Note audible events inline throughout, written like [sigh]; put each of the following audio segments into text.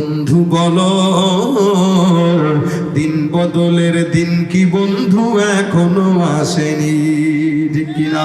বন্ধু বল দিন বদলের দিন কি বন্ধু এখনও আসেনি? ঠিক কিনা?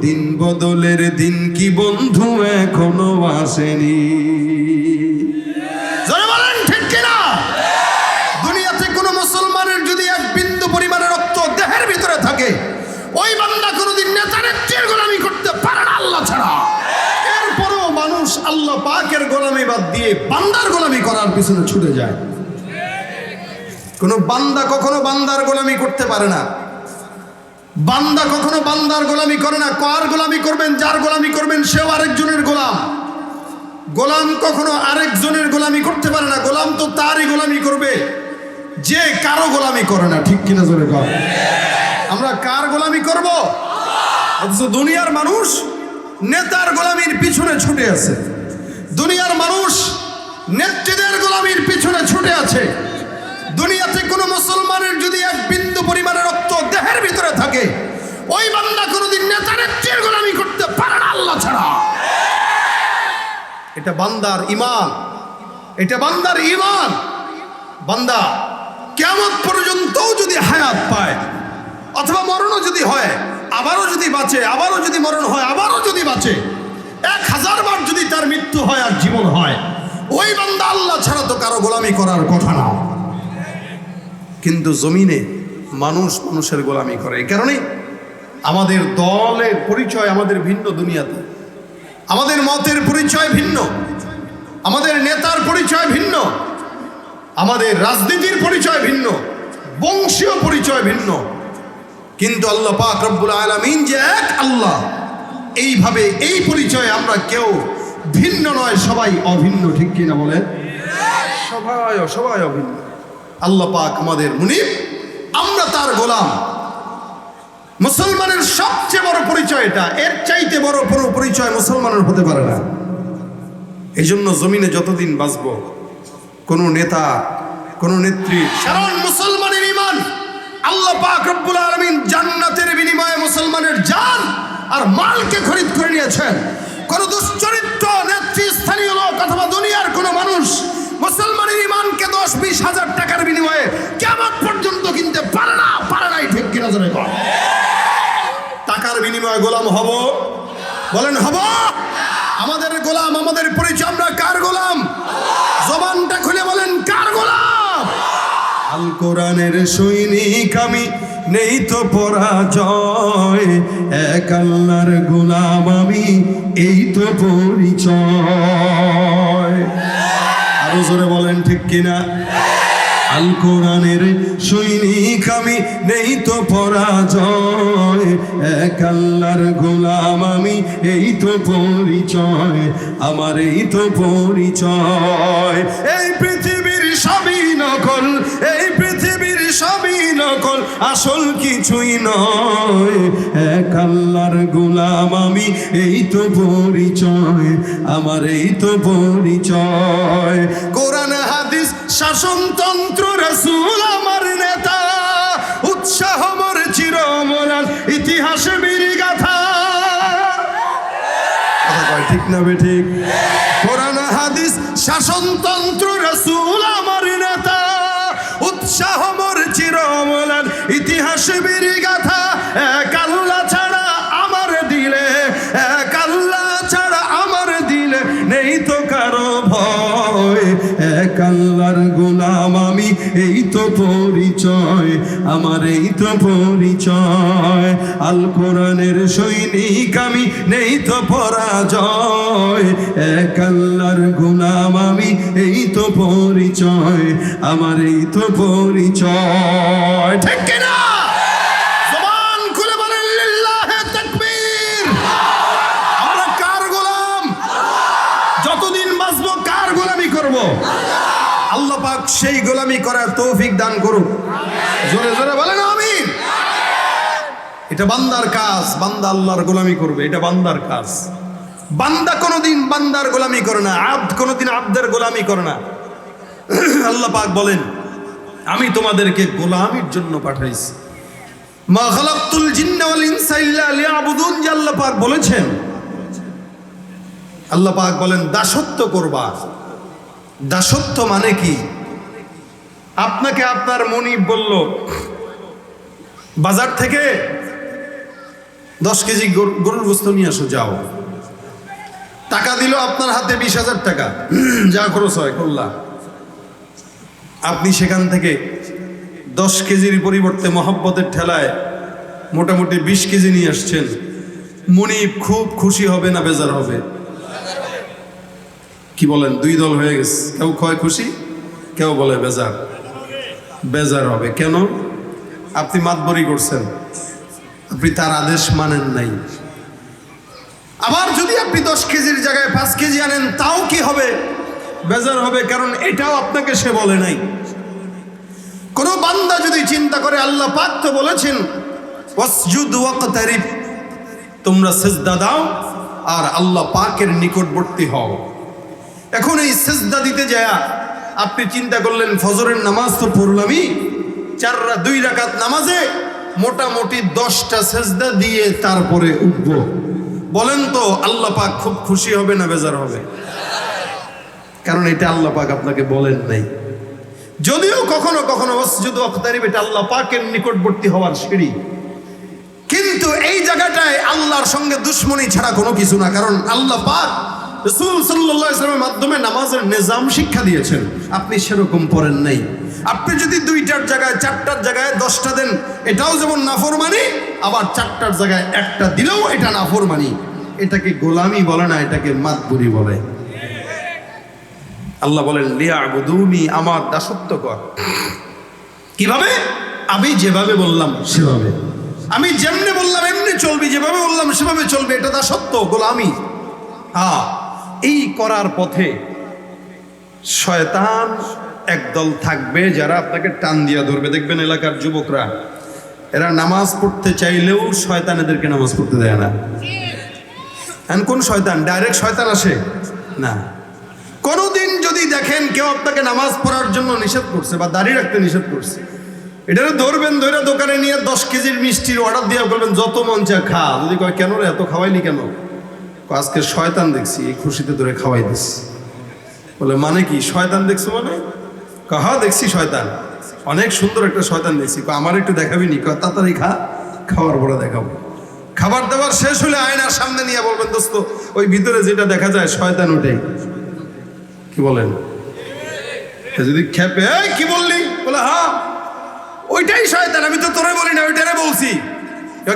দিন বদলের দিন কি বন্ধু এখনও আসেনি? থাকে, ওই বান্দা কোনোদিন নেতা নেত্রীর গোলামি করতে পারে না আল্লাহ ছাড়া। এরপরেও মানুষ আল্লাহ পাকের গোলামি বাদ দিয়ে বান্দার গোলামি করার পিছনে ছুটে যায়। কোনো বান্দা কখনো বান্দার গোলামি করতে পারে না। বান্দা কখনো বান্দার গোলামি করে না। কার গোলামি করবেন, যার গোলামি করবেন, সেও আরেকজনের গোলাম। গোলাম কখনো আরেকজনের গোলামি করতে পারে না। গোলাম তো তারই গোলামি করবে। যে কারও গোলামি করে না, ঠিক কিনা জোরে কর আমরা কার গোলামি করব? অথচ দুনিয়ার মানুষ নেতার গোলামির পিছনে ছুটে আছে। দুনিয়ার মানুষ নেত্রীদের গোলামির পিছনে ছুটে আছে। মুসলমানের যদি এক বিন্দু পরিমাণের রক্ত দেহের ভিতরে থাকে, ওই বান্দা কোনোদিন নেতা নেত্রীর গোলামি করতে পারে না আল্লাহ ছাড়া। এটা বান্দার ইমান এটা বান্দার ইমান বান্দা কেমন পর্যন্তও যদি হায়াত পায়, অথবা মরণও যদি হয়, আবারও যদি বাঁচে, আবারও যদি মরণ হয়, আবারও যদি বাঁচে, এক হাজার বার যদি তার মৃত্যু হয় আর জীবন হয়, ওই বান্দা আল্লাহ ছাড়া তো কারও গোলামি করার কথা না। কিন্তু জমিনে মানুষ মানুষের গোলামি করে। এই কারণে আমাদের দলের পরিচয় আমাদের ভিন্ন দুনিয়াতে। আমাদের মতের পরিচয় ভিন্ন। আমাদের নেতার পরিচয় ভিন্ন। আমাদের রাজনীতির পরিচয় ভিন্ন। বংশীয় পরিচয় ভিন্ন। কিন্তু আল্লাহ পাক রব্বুল আলমিন যে এক আল্লাহ, এইভাবে এই পরিচয় আমরা কেউ ভিন্ন নয়, সবাই অভিন্ন, ঠিক কিনা বলেন? সবাই সবাই অভিন্ন। আল্লাহ পাক আমাদের মুনিব, আমরা তার গোলাম। মুসলমানের সবচেয়ে বড় পরিচয় এটা। এর চাইতে বড় কোনো পরিচয় মুসলমানের হতে পারে না। এই জন্য জমিনে যতদিন বাঁচব, কোন নেতা, কোন নেত্রী কারণ মুসলমানের ইমান আল্লাহ পাক রব্বুল আলমিন জান্নাতের বিনিময়ে মুসলমানের জান আর মালকে খরিদ করে নিয়েছেন। দশ বিশ হাজার টাকার বিনিময়ে কেমন পর্যন্ত কিনতে পারে না, পারে নাই, ঠিক কিনা কর টাকার বিনিময়ে গোলাম হব? বলেন, হব? আমাদের গোলাম, আমাদের পরিচয়, আমরা কার গোলাম? জবানটা খুলে বলেন, কার গোলাম? আল কোরআনের সৈনিক আমি, নেই তো পরাজয়, এক আল্লাহর গোলাম আমি, এই তো পরিচয়। আরও জোরে বলেন, ঠিক কিনা? আল কোরআনের সৈনিক আমি, নেই তো পরাজয়। এক আল্লাহর গোলাম আমি, এই তো পরিচয়, আমার এই তো পরিচয়। এই পৃথিবীর সবই নকল এই পৃথিবীর সবই নকল, আসল কিছুই নয়। এক আল্লাহর গোলাম আমি, এই তো পরিচয়, আমার এই তো পরিচয়। কোরআন, হাদিস, শাসনতন্ত্র, রসুল আমার নেতা। উৎসাহ মোর চিরমরান ইতিহাস বীর গাথা ঠিক না বে ঠিক? পরিচয়, আমার এই তো পরিচয়। আল কোরআনের সৈনিক আমি, নেই তো পরাজয়। এক আল্লাহর গোলাম আমি, এই তো পরিচয়, আমার এই তো পরিচয়। ঠিক কিনা? যতদিন বাঁচবো, কার গোলামি করব? সেই গোলামি করার তৌফিক দান করুক। জোরে জোরে বলেন আমিন। এটা বান্দার কাজ, বান্দা আল্লাহর গোলামি করবে, এটা বান্দার কাজ। বান্দা কোনোদিন বান্দার গোলামি করে না, আব্দ কোনোদিন আব্দের গোলামি করে না। আল্লাহ পাক বলেন, আমি তোমাদেরকে গোলামির জন্য পাঠাইছি। মা খালাকতুল জিন্না ওয়াল ইনসা ইল্লা লিয়াবুদুন, যে আল্লাহ পাক বলেছেন। আল্লাহ পাক বলেন, দাসত্ব করবা। দাসত্ব মানে কি? আপনাকে আপনার মনিব বলল, বাজার থেকে দশ কেজি গরু- গরুর গোস্ত নিয়ে আসো, যাও। টাকা দিল আপনার হাতে বিশ হাজার টাকা। [clears throat] যা খরচ হয়, করলা। আপনি সেখান থেকে দশ কেজির পরিবর্তে মহব্বতের ঠেলায় মোটামুটি বিশ কেজি নিয়ে আসছেন। মনিব খুব খুশি হবে না বেজার হবে? কি বলেন, দুই দল হয়ে গেছে। কেউ ক্ষয় খুশি, কেউ বলে বেজার। বেজার হবে। কেন? আপনি মাতবরি করছেন। আপনি তার আদেশ মানেন নাই। আবার যদি আপনি দশ কেজির জায়গায় পাঁচ কেজি আনেন, তাও কি হবে? বেজার হবে, কারণ এটাও আপনাকে সে বলে নাই। কোন বান্দা যদি চিন্তা করে, আল্লাহ পাক তো বলেছেন তোমরা সেজদা দাও আর আল্লাহ পাকের নিকটবর্তী হও। এখন এই সেজদা দিতে যায় আপনি চিন্তা করলেন, ফজরের নামাজ তো পড়লামই। চার দুই রাকাত নামাজে মোটামুটি দশটা সেজদা দিয়ে তারপরে উঠব। বলেন তো, আল্লাহ পাক খুব খুশি হবে না বেজার হবে? কারণ এটা আল্লাহ পাক আপনাকে বলেন নাই। যদিও কখনো কখনো মসজিদ অখতারিব এটা আল্লাহ পাকের নিকটবর্তী হওয়ার সিঁড়ি। কিন্তু এই জায়গাটায় আল্লাহর সঙ্গে দুশ্মনী ছাড়া কোনো কিছু না। কারণ আল্লাহ পাক রসুল ইসলামের মাধ্যমে নামাজের নিজাম শিক্ষা দিয়েছেন। আপনি সেরকম পড়েন নাই। আপনি যদি দুইটার জায়গায়, চারটার জায়গায় দশটা দেন, এটাও যেমন নাফরমানি, আবার চারটার জায়গায় একটা দিলেও এটা নাফরমানি। এটাকে গোলামি বলে না, এটাকে মাতবুরি বলে। আল্লাহ বলেন লিয়া আবুদুনি আমার দাসত্ব কর। কীভাবে? আমি যেভাবে বললাম, সেভাবে। আমি যেমনে বললাম, এমনি চলবি, যেভাবে বললাম, সেভাবে চলবে, এটা দাসত্ব, গোলামি। হ্যাঁ। এই করার পথে শয়তান একদল থাকবে যারা আপনাকে টান দিয়া ধরবে। দেখবেন এলাকার যুবকরা, এরা নামাজ পড়তে চাইলেও শয়তান এদেরকে নামাজ পড়তে দেয় না। এখন কোন শয়তান? ডাইরেক্ট শয়তান আসে? না। কোনোদিন যদি দেখেন কেউ আপনাকে নামাজ পড়ার জন্য নিষেধ করছে বা দাঁড়িয়ে রাখতে নিষেধ করছে, এটারে ধরবেন ধরে দোকানে নিয়ে দশ কেজির মিষ্টির অর্ডার দিয়ে বলবেন, যত মন চা খা। যদি কয়, কেন রে, এত খাওয়াইলি কেন? আজকে শয়তান দেখছি, এই খুশিতে ধরে খাওয়াই দিস বলে মানে কি? শয়তান দেখছ মানে? কাহা দেখছি শয়তান। অনেক সুন্দর একটা শয়তান দেখছি। আমার একটু দেখাবি নি? তাড়াতাড়ি খা, খাওয়ার পরে দেখাবো। খাবার দাবার শেষ হলে আয়নার সামনে নিয়ে বলবেন, দোস্ত, ওই ভিতরে যেটা দেখা যায়, শয়তান ওটাই কি বলেন? যদি খেপে কি বললি? বলে হা ওইটাই শয়তান, আমি তো তোরে বলি না, ওইটারে বলছি।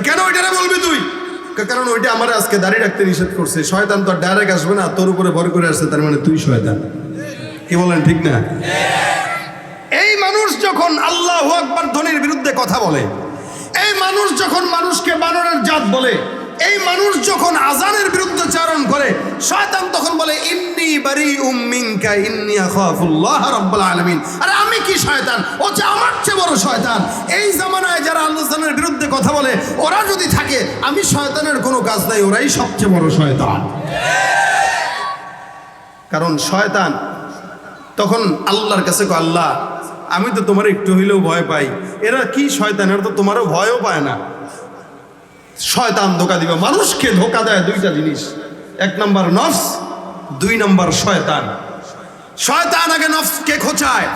কেন ওইটারে বলবি তুই? কারণ ওইটা আমার আজকে দাঁড়িয়ে রাখতে নিষেধ করছে। শয়তান তো ডাইরেক্ট আসবে না, তোর উপরে ভর করে আসছে, তার মানে তুই শয়তান। কি বলেন, ঠিক না? এই মানুষ যখন আল্লাহ আকবর ধ্বনির বিরুদ্ধে কথা বলে, এই মানুষ যখন মানুষকে বানরের জাত বলে এই মানুষ যখন আজানের বিরুদ্ধে চারণ করে, শয়তান তখন বলে, ইন্নি বারি উম্মিনকা ইন্নি আখাফুল্লাহ রাব্বুল আলামিন। আরে আমি কি শয়তান? ও যে আমার চেয়ে বড় শয়তান। এই জামানায় যারা আল্লাহর বিরুদ্ধে কথা বলে, ওরা যদি থাকে, আমি শয়তানের কোনো কাজ নাই, ওরাই সবচেয়ে বড় শয়তান। কারণ শয়তান তখন আল্লাহর কাছে আল্লাহ, আমি তো তোমার একটু হইলেও ভয় পাই। এরা কি শয়তান? এরা তো তোমারও ভয়ও পায় না। শয়তান ধোকা দিবে। মানুষকে ধোকা দেয় দুইটা জিনিস। এক নম্বর নফস, দুই নম্বর শয়তান। শয়তান আগে নফসকে খোঁচায়।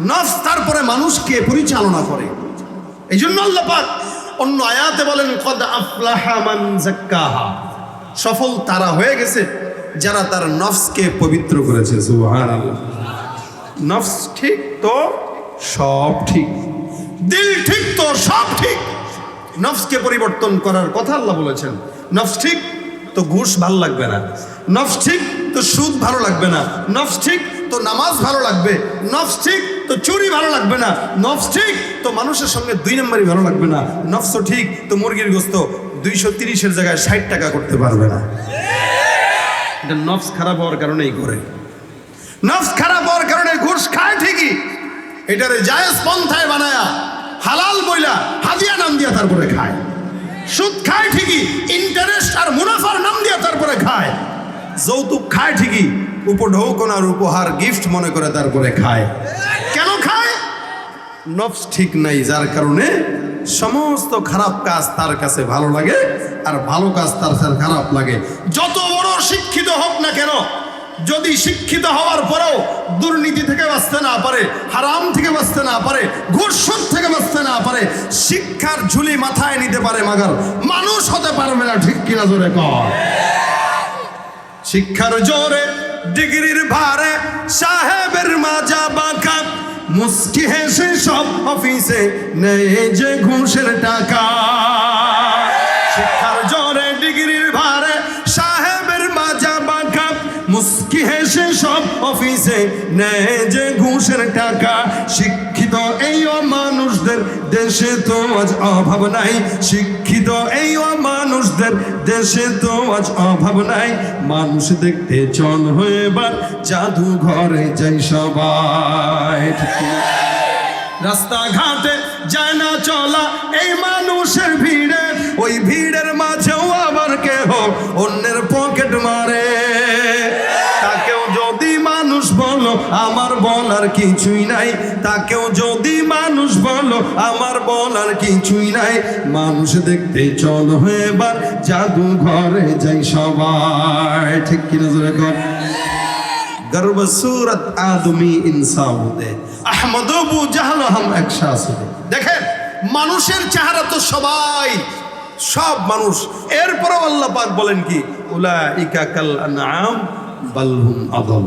নফস তারপরে মানুষকে পরিচালনা করে। এই জন্য আল্লাহ পাক অন্য আয়াতে বলেন, কদ আফলাহা মান জাক্কাহা সফল তারা হয়ে গেছে, যারা তার নফসকে পবিত্র করেছে। সুবহানাল্লাহ। নফস ঠিক তো সব ঠিক। দিল ঠিক তো সব ঠিক। নফসকে পরিবর্তন করার কথা আল্লাহ বলেছেন। নফস ঠিক, তো ঘুষ ভালো লাগবে না। নফস ঠিক, তো সুদ ভালো লাগবে না। নফস ঠিক, তো নামাজ ভালো লাগবে। নফস ঠিক, তো চুরি ভালো লাগবে না। নফস ঠিক, তো মানুষের সঙ্গে দুই নম্বরই ভালো লাগবে না। নফসও ঠিক, তো মুরগির গোস্ত দুইশো তিরিশের জায়গায় ষাট টাকা করতে পারবে না। এটা নফস খারাপ হওয়ার কারণেই করে। নফস খারাপ হওয়ার কারণে ঘুষ খায় ঠিকই। এটারে জায়েজ পন্থায় বানায়া হালাল বইলা হাদিয়া নাম দিয়া তারপরে খায়। সুদ খায় ঠিকই ইন্টারেস্ট আর মুনাফার নাম দিয়া তারপরে খায়। যৌতুক খায় ঠিকই উপঢৌকনার উপহার গিফট মনে করে তারপরে খায়। কেন খায়? নফস ঠিক নাই, যার কারণে সমস্ত খারাপ কাজ তার কাছে ভালো লাগে, আর ভালো কাজ তার খারাপ লাগে। যত বড় শিক্ষিত হোক না কেন যদি শিক্ষিত হওয়ার পরেও দুর্নীতি থেকে বাঁচতে না পারে, হারাম থেকে বাঁচতে না পারে ঘুষণ থেকে বাঁচতে না পারে, শিক্ষার ঝুলি মাথায় নিতে পারে মাগার, মানুষ হতে পারবে না, ঠিক কিনা জোরে কর? শিক্ষার জোরে, ডিগ্রির ভারে, সাহেবের মাজা বাঁকা মুস্কি হেসে সব অফিসে নেই যে ঘুষের টাকা। শিক্ষার সব অফিসে নেয় যে ঘুষের টাকা। শিক্ষিত এই মানুষদের দেশে তো আজ অভাব নাই। শিক্ষিত এই মানুষদের দেশে তো আজ অভাব নাই। মানুষ দেখতে চল হয়ে এবার জাদু ঘরে যাই সবাই। রাস্তাঘাটে যায় না চলা এই মানুষের ভিড়ে। ওই ভিড়ের মাঝেও আবার কেহ অন্যের আমার বলার কিছুই নাই। তাকেও যদি মানুষ বলো, আমার বলার কিছুই নাই। মানুষ দেখতে চলো এবার জাদু ঘরে যাই সবাই। ঠিক কি নজর কর? গর্ব সুরত আদমি ইনসাফ দে আহমদ জাহাল হাম একশা দেখেন, মানুষের চেহারা তো সবাই, সব মানুষ। এরপরও আল্লাহ পাক বলেন কি উলা ইকা কাল আনআম বালহুম আদল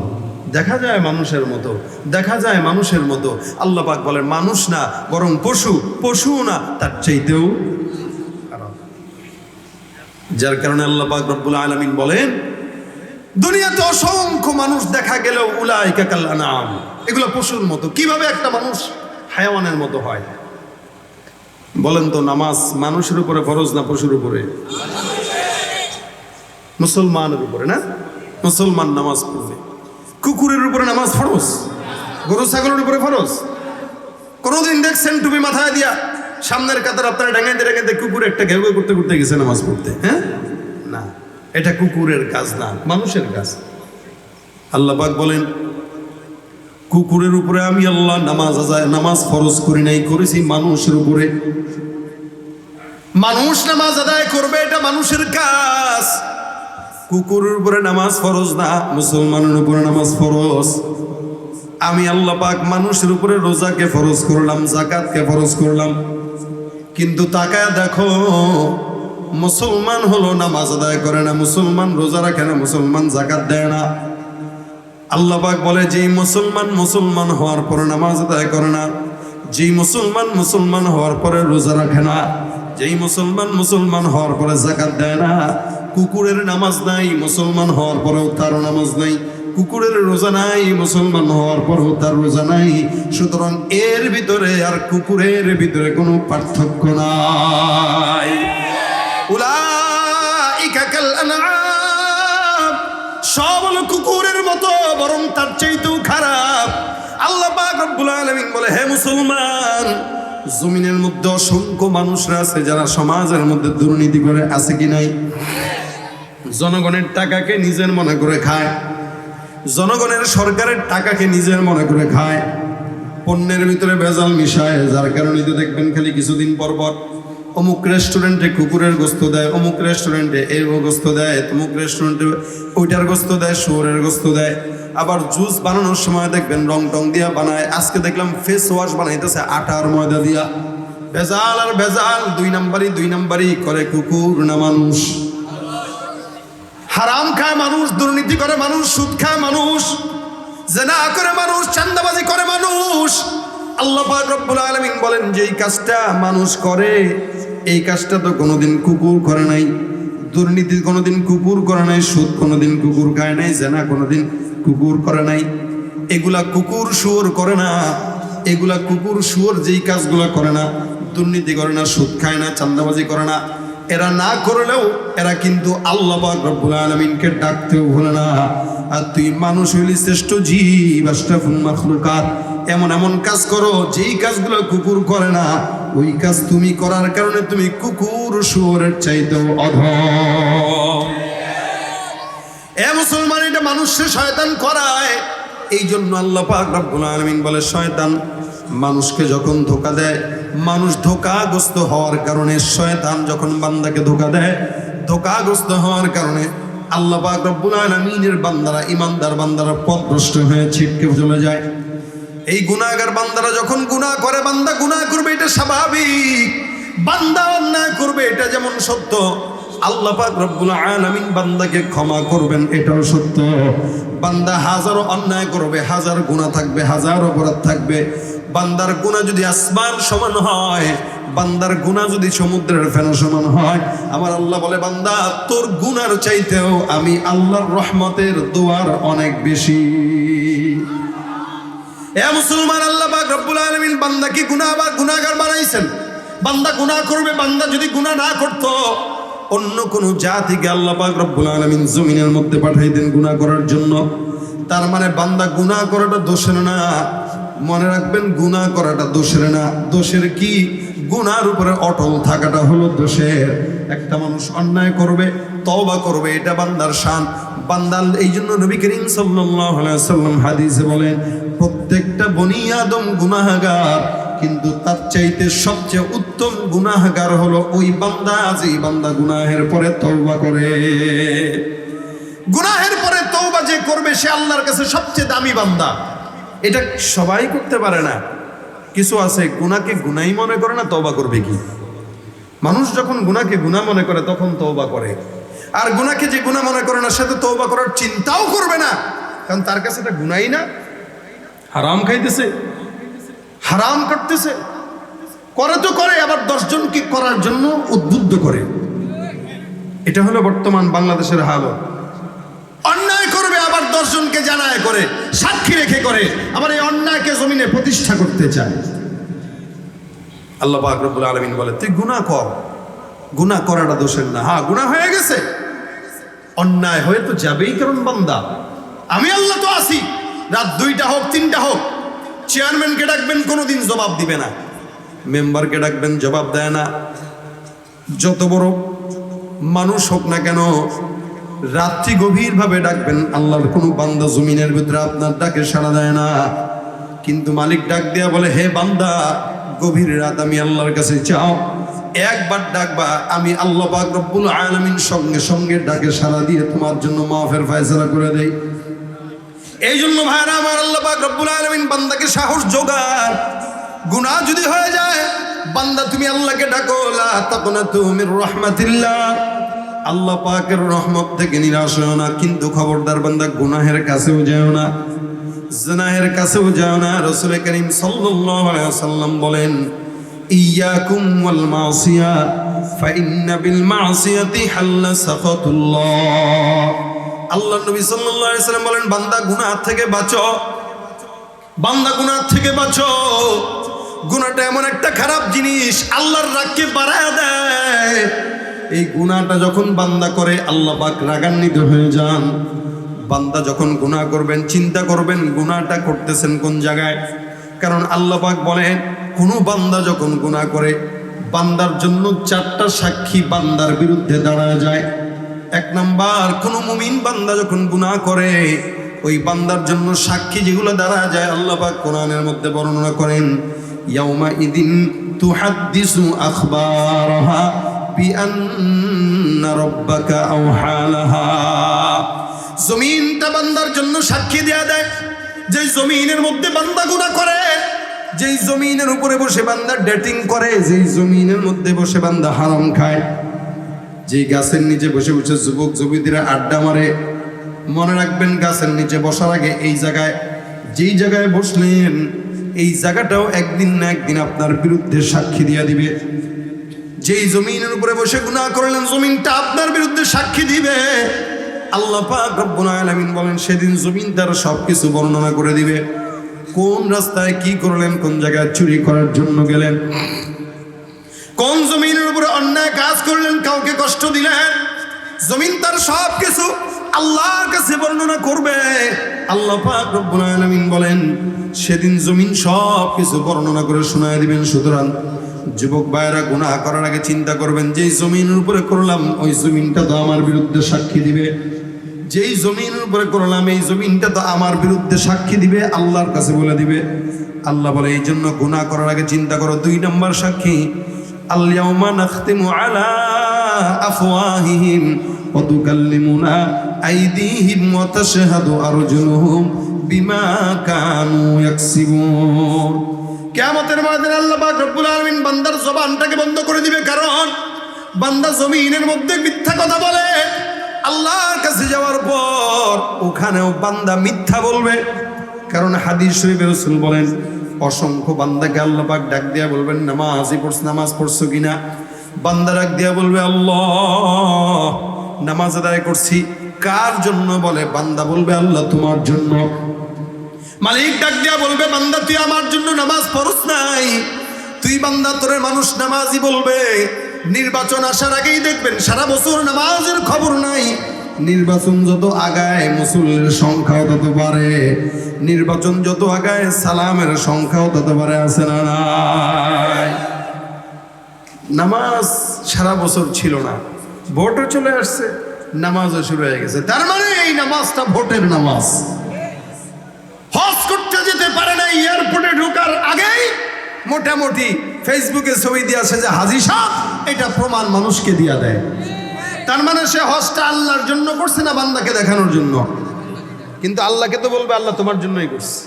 দেখা যায় মানুষের মতো, দেখা যায় মানুষের মতো। আল্লাহ পাক বলেন, মানুষ না, বরং পশু পশু না, তার চাইতেও যার কারণে আল্লাহ পাক রব্বুল আলামিন বলেন, দুনিয়াতে অসংখ্য মানুষ দেখা গেলেও উলাই কাকাল্লা নাম এগুলো পশুর মতো। কীভাবে একটা মানুষ হায়াওয়ানের মতো হয়? বলেন তো, নামাজ মানুষের উপরে ফরজ না পশুর উপরে? মুসলমানের উপরে, না? মুসলমান নামাজ পড়বে। কুকুরের উপরে নামাজ ফরজ, গরু ছাগলের উপরে ফরজ। কোনোদিন দেখছেন টুপি মাথায় দিয়া, সামনের কাতার আপনারা ডাঙাইতে ডাঙাইতে কুকুর একটা ঘেউ করতে করতে গেছে নামাজ পড়তে হ্যাঁ? না, এটা কুকুরের কাজ না, মানুষের কাজ। আল্লাহ পাক বলেন, কুকুরের উপরে আমি আল্লাহ নামাজ আজায়, নামাজ ফরজ করি নাই, করেছি মানুষের উপরে। মানুষ নামাজ আদায় করবে, এটা মানুষের কাজ। কুকুরের উপরে নামাজ ফরজ না, মুসলমানের উপরে নামাজ ফরজ। আমি আল্লাহ পাক মানুষের উপরে রোজাকে ফরজ করলাম জাকাতকে ফরজ করলাম। কিন্তু তাকায় দেখো, মুসলমান হলো নামাজ আদায় করে না, মুসলমান রোজা রাখে না, মুসলমান জাকাত দেয় না। আল্লাহ পাক বলে যে মুসলমান মুসলমান হওয়ার পরে নামাজ আদায় করে না, যেই মুসলমান মুসলমান হওয়ার পরে রোজা রাখে না, যেই মুসলমান মুসলমান হওয়ার পরে জাকাত দেয় না কুকুরের নামাজ নাই, মুসলমান হওয়ার পরেও তারও নামাজ নাই। কুকুরের রোজা নাই, মুসলমান হওয়ার পরেও তার রোজা নাই। সুতরাং এর ভিতরে আর কুকুরের ভিতরে কোনো পার্থক্য নাই। সব হলো কুকুরের মতো, বরং তার চাইতেও খারাপ। আল্লাহ বলে, হে মুসলমান জমিনের মধ্যে অসংখ্য মানুষরা আছে যারা সমাজের মধ্যে দুর্নীতি করে আছে কি নাই? জনগণের টাকাকে নিজের মনে করে খায়। জনগণের সরকারের টাকাকে নিজের মনে করে খায়। পণ্যের ভিতরে ভেজাল মিশায়, যার কারণে তো দেখবেন খালি কিছুদিন পর পর অমুক রেস্টুরেন্টে কুকুরের গোস্ত দেয়, অমুক রেস্টুরেন্টে এর গোস্ত দেয়, তমুক রেস্টুরেন্টে ওইটার গোস্ত দেয়, শুয়োরের গোস্ত দেয়। আবার জুস বানানোর সময় দেখবেন রং টং দিয়া বানায়। আজকে দেখলাম ফেস ওয়াশ বানাইতেছে আটার ময়দা দিয়া। ভেজাল আর ভেজাল, দুই নাম্বারই দুই নাম্বারই করে কুকুর না মানুষ। হারাম খায় মানুষ, দুর্নীতি করে মানুষ, সুদ খায় মানুষ, জেনা করে মানুষ, চান্দাবাজি করে মানুষ। আল্লাহ রব্বুল আলামিন বলেন যে এই কাজটা মানুষ করে, এই কাজটা তো কোনোদিন কুকুর করে নাই। দুর্নীতি কোনোদিন কুকুর করে নাই, সুদ কোনোদিন কুকুর খায় নাই, জেনা কোনোদিন কুকুর করে নাই, এগুলা কুকুর শুয়োর করে না, এগুলা কুকুর শুয়োর যেই কাজগুলো করে না, দুর্নীতি করে না, সুদ খায় না চান্দাবাজি করে না, এরা না করলেও এরা কিন্তু আল্লাহ রব্বুল আলমিনকে ডাকতেও ভুলে না। আর তুই মানুষ হইলি শ্রেষ্ঠ জীব আশরাফুল এমন এমন কাজ করো, যেই কাজগুলো কুকুর করে না, ওই কাজ তুমি করার কারণে তুমি কুকুর শুয়োরের চাইতেও অধম। এ মুসলমান মানুষকে শয়তান করায়। এই জন্য আল্লাহ পাক রব্বুল আলামিন বলে, শয়তান মানুষকে যখন ধোকা দেয়, মানুষ ধোকাগ্রস্ত হওয়ার কারণে শয়তান যখন বান্দাকে ধোকা দেয়, ধোকাগ্রস্ত হওয়ার কারণে আল্লাহ পাক রব্বুল আলামিনের বান্দারা, ইমানদার বান্দারা পথভ্রষ্ট হয়ে ছিটকে চলে যায়। এই গুনাহগার বান্দারা যখন গুনাহ করে, বান্দা গুনাহ করবে, এটা স্বাভাবিক। বান্দা অন্যায় করবে, এটা যেমন সত্য। আল্লাহ পাক রব্বুল আলামিন বান্দাকে ক্ষমা করবেন, এটাও সত্য। বান্দা হাজারো অন্যায় করবে, হাজার গুনাহ থাকবে, হাজার অপরাধ থাকবে। বান্দার গুনাহ যদি আসমান সমান হয়, বান্দার গুনাহ যদি সমুদ্রের ফেনা সমান হয়, আমার আল্লাহ বলে, বান্দা, তোর গুনার চাইতেও আমি আল্লাহর রহমতের দোয়ার অনেক বেশি। এ মুসলমান আল্লাহ পাক রব্বুল আলামিন, বান্দা কি গুনাহ বা গুনাহগার বানাইছেন? বান্দা গুনাহ করবে, বান্দা যদি গুনাহ না করত অন্য কোন জাতিকে আল্লাহ পাক রব্বুল আলামিন জমিনের মধ্যে পাঠাইতেন গুনাহ করার জন্য। তার মানে বান্দা গুনাহ করাটা দোষের না। মনে রাখবেন, গুনাহ করাটা দোষের না। দোষের কি? গুনার উপরে অটল থাকাটা হলো দোষের। একটা মানুষ অন্যায় করবে, তওবা করবে, এটা বান্দার শান। বান্দাল এই জন্য নবী করিম সাল্লাম হাদিসে বলেন, প্রত্যেকটা বনি আদম গুনাহগার কিন্তু তার চাইতে সবচেয়ে উত্তম গুনাহগার হলো ওই বান্দা যেই বান্দা গুনাহের পরে তওবা করে। গুনাহের পরে তওবা যে করবে, সে আল্লাহর কাছে সবচেয়ে দামি বান্দা। এটা সবাই করতে পারে না। কিছু আছে গুনাকে গুনাই মনে করে না, তওবা করবে কি? মানুষ যখন গুনাকে গুনাহ মনে করে, তখন তওবা করে। আর গুনাকে যে গুনাহ মনে করে না, সে তো করার চিন্তাও করবে না। কারণ তার কাছে এটা গুনাই না। হারাম খাইতেছে। হারাম করতেছে করে তো করে, আবার দশজনকে করার জন্য উদ্বুদ্ধ করে। এটা হলো বর্তমান বাংলাদেশের হালত। অন্যায় করবে, আবার দশজনকে জানায় করে, সাক্ষী রেখে করে, আবার এই অন্যায়কে জমিনে প্রতিষ্ঠা করতে চায়। আল্লাহ পাক রব্বুল আলামিন বলে, তুই গুনাহ কর। গুনাহ করাটা দোষের না। হ্যাঁ গুনাহ হয়ে গেছে। অন্যায় হয়ে তো যাবেই কারণ বান্দা। আমি আল্লাহ তো আছি। রাত দুইটা হোক, তিনটা হোক চেয়ারম্যানকে ডাকবেন, কোনোদিন জবাব দিবে না। মেম্বারকে ডাকবেন, জবাব দেয় না। যত বড় মানুষ হোক না কেন, রাত্রি গভীরভাবে ডাকবেন, আল্লাহর কোনো বান্দা জমিনের ভিতরে আপনার ডাকে সাড়া দেয় না। কিন্তু মালিক ডাক দেয়া বলে, হে বান্দা, গভীর রাত আমি আল্লাহর কাছে চাও। একবার ডাকবা, আমি আল্লাহ পাক রব্বুল আলামিন সঙ্গে সঙ্গে ডাকে সাড়া দিয়ে তোমার জন্য মাফের ফয়সালা করে দেই। এই জন্য ভাইরা আমার আল্লাহ পাক রব্বুল আলামিন বান্দাকে সাহস জোগাড় গুনাহ যদি হয়ে যায়, বান্দা তুমি আল্লাহকে ডাকো, লা তাকনাতু মির রাহমাতিল্লাহ। আল্লাহ পাকের রহমত থেকে নিরাশ হও না, কিন্তু খবরদার বান্দা গুনাহের কাছেও যাও না, জিনাহের কাছেও যাও না। রাসূল করিম ওয়াসাল্লাম বলেন, ইয়াকুম ওয়াল মাসিয়া, ফাইন্না বিল মাসিয়াতি হাল্লা সাখাতুল্লাহ আল্লাহ নবী আলাইহি সাল্লাম বলেন, বান্দা গুনাহ থেকে বাঁচো। বান্দা গুনাহ থেকে বাঁচো। গুনাহটা এমন একটা খারাপ জিনিস, আল্লাহর রাগকে বাড়ায় দেয়। এই গুনাহটা যখন বান্দা করে, আল্লাহ পাক রাগান্বিত হয়ে যান। বান্দা যখন গুনাহ করবেন, চিন্তা করবেন গুনাহটা করতেছেন কোন জায়গায়? কারণ আল্লাহ পাক বলেন, কোনো বান্দা যখন গুনাহ করে, বান্দার জন্য চারটা সাক্ষী বান্দার বিরুদ্ধে দাঁড়া যায়। এক নাম্বার, কোন মুমিন বান্দা যখন গুনাহ করে, ওই বান্দার জন্য সাক্ষী যেগুলো দাঁড়া যায়, আল্লাহ পাক কোরআনের মধ্যে বর্ণনা করেন ইয়াউমা ইদিন তুহাদ্দিসু আখবারহা বিআন্না রাব্বাকা আওহালাহা জমিনটা বান্দার জন্য সাক্ষী দেয়া দেয় যে জমিনের মধ্যে বান্দা গুনাহ করে, যেই জমিনের উপরে বসে বান্দা ডেটিং করে, যেই জমিনের মধ্যে বসে বান্দা হারাম খায়। যেই গাছের নিচে বসে বসে যুবক যুবতীরা আড্ডা মারে, মনে রাখবেন গাছের নিচে বসার আগে এই জায়গায়, যেই জায়গায় বসলেন, এই জায়গাটাও একদিন না একদিন আপনার বিরুদ্ধে সাক্ষী দিয়া দিবে। যেই জমিনের উপরে বসে গুনাহ করলেন, জমিনটা আপনার বিরুদ্ধে সাক্ষী দিবে। আল্লাহ পাক রব্বুল আলামিন বলেন, সেদিন জমিন তার সবকিছু বর্ণনা করে দিবে। কোন রাস্তায় কি করলেন, কোন জায়গায় চুরি করার জন্য গেলেন, কোন উপরে অন্যায় কাজ করলেন, কাউকে কষ্ট দিলেন, জমিন তার সব কিছু আল্লাহর কাছে বর্ণনা করবে। আল্লাহ পাক রব্বুল আলামিন বলেন, সেদিন জমিন সব কিছু বর্ণনা করে শোনায় দিবেন। সুতরাং যুবক ভাইয়েরা, গুনাহ করার আগে চিন্তা করবেন যে জমিনের উপরে করলাম, ওই জমিনটা তো আমার বিরুদ্ধে সাক্ষী দিবে। যেই জমিনের উপরে করলাম, এই জমিনটা তো আমার বিরুদ্ধে সাক্ষী দিবে, আল্লাহর কাছে বলে দিবে। আল্লাহ বলে এই জন্য গুনাহ করার আগে চিন্তা করো। দুই নম্বর সাক্ষী আলা আফওয়াহিহিম ওয়া তুকাল্লিমুনা আইদিহিম ওয়া তাশহাদু আরজুলুহুম বিমা কানু ইয়াকসিবুন। কিয়ামতের ময়দানে আল্লাহ পাক রব্বুল আলামিন বান্দার জবানটাকে বন্ধ করে দিবে। কারণ বান্দা জমিনের মধ্যে মিথ্যা কথা বলে। আল্লাহর কাছে যাওয়ার পর ওখানেও বান্দা মিথ্যা বলবে। কারণ হাদিস শরীফে রসুল বলেন অসংখ্য বান্দাকে আল্লাহ পাক ডাক দিয়া বলবেন, নামাজই পড়ছ, নামাজ পড়ছো কিনা? বান্দা ডাক দিয়া বলবে, আল্লাহ, নামাজ আদায় করছি। কার জন্য বলে? বান্দা বলবে, আল্লাহ তোমার জন্য। মালিক ডাক দিয়া বলবে, বান্দা, তুই আমার জন্য নামাজ পড়স নাই? তুই বান্দা, তোরে মানুষ নামাজই বলবে। নির্বাচন আসার আগেই দেখবেন সারা বছর নামাজের খবর নাই। নির্বাচন যত আগায়, মুসল্লির সংখ্যাও তত বাড়ে। নির্বাচন যত আগায়, সালামের সংখ্যাও তত বাড়ে, আছে না নামাজ সারা বছর ছিল না। ভোটও চলে আসছে, নামাজও শুরু হয়ে গেছে। তার মানে এই নামাজটা ভোটের নামাজ। হজ করতে যেতে পারে না, এয়ারপোর্টে ঢোকার আগেই মোটামুটি ফেসবুকে ছবি দিয়ে আসে যে হাজি সাহ এটা প্রমাণ মানুষকে দিয়া দেয়। তার মানে সে হজটা আল্লাহর জন্য করছে না বান্দাকে দেখানোর জন্য? কিন্তু আল্লাহকে তো বলবে, আল্লাহ তোমার জন্যই করছি।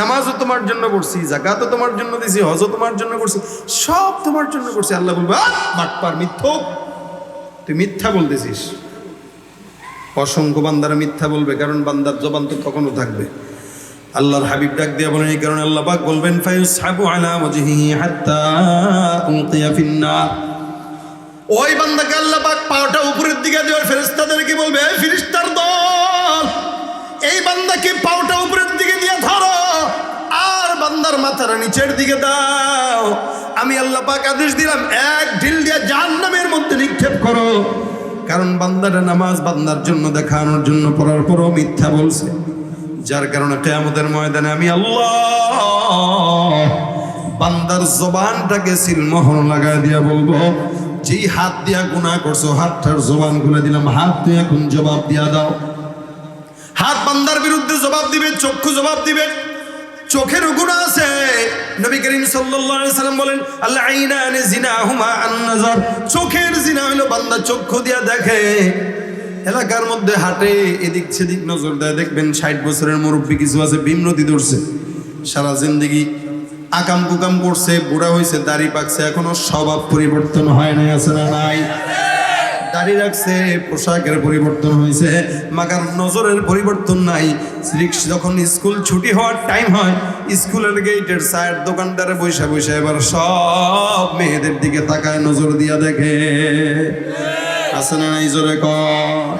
নামাজও তোমার জন্য করছি, জাকাতও তোমার জন্য দিছি, হজও তোমার জন্য করছি, সব তোমার জন্য করছি। আল্লাহ বলবে বাটপার মিথ্যক তুই মিথ্যা বলতেছিস। অসংখ্য বান্দারা মিথ্যা বলবে, কারণ বান্দার জবান তো তখনও থাকবে। আল্লাহর হাবিব ডাক দিয়া বলেন, এই কারণে আল্লাহ পাক বলবেন, ফায়ুসহাবু আলা ওয়াজহিহি হাত্তা উলকিয়া ফিন্নার ওই বান্দাকে আল্লাহ পাক উপরের দিকে দেওয়ার ফেরেশতাদেরকে বলবে? এই ফেরেশতার দল, এই বান্দাকে পাওটা উপরের দিকে দিয়ে ধরো? আর বান্দার মাথার নিচের দিকে দাও। আমি আল্লাহ পাক আদেশ দিলাম, এক ঢিল দিয়ে জাহান্নামের মধ্যে নিক্ষেপ করো। কারণ বান্দাটা নামাজ বান্দার জন্য দেখানোর জন্য পড়ার পরও মিথ্যা বলছে। যার কারণে কেয়ামতের ময়দানে আমি আল্লাহ বান্দার জবানটাকে সিলমোহর লাগাই দিয়া বলব যেই হাত দিয়া গুনাহ করছ, হাতটার জবান খুলে দিলাম। হাত তুই এখন জবাব দিয়া দাও। হাত বান্দার বিরুদ্ধে জবাব দিবে, চক্ষু জবাব দিবে। চোখের গুণা আছে। নবী করিম সাল্লাম বলেন আল্লাহ আইনানে জিনাহুমা আন নাজার চোখের জিনা হলো বান্দা চক্ষু দিয়া দেখে। এলাকার মধ্যে হাটে, এদিক সেদিক নজর দেয়। দেখবেন ষাট বছরের মুরব্বী কিছু আছে বিমনতি ধরছে। সারা জিন্দগি আকাম কুকাম করছে, বুড়া হয়েছে দাড়ি পাকছে, এখনও স্বভাব পরিবর্তন হয় নাই, আছে না নাই? দাড়ি রাখছে, পোশাকের পরিবর্তন হয়েছে মাগার নজরের পরিবর্তন নাই। যখন স্কুল ছুটি হওয়ার টাইম হয়, স্কুলের গেটের চায়ের দোকানদারে বৈশা বৈশা এবার সব মেয়েদের দিকে তাকায়, নজর দিয়া দেখে। আছে না নাই জোরে কর?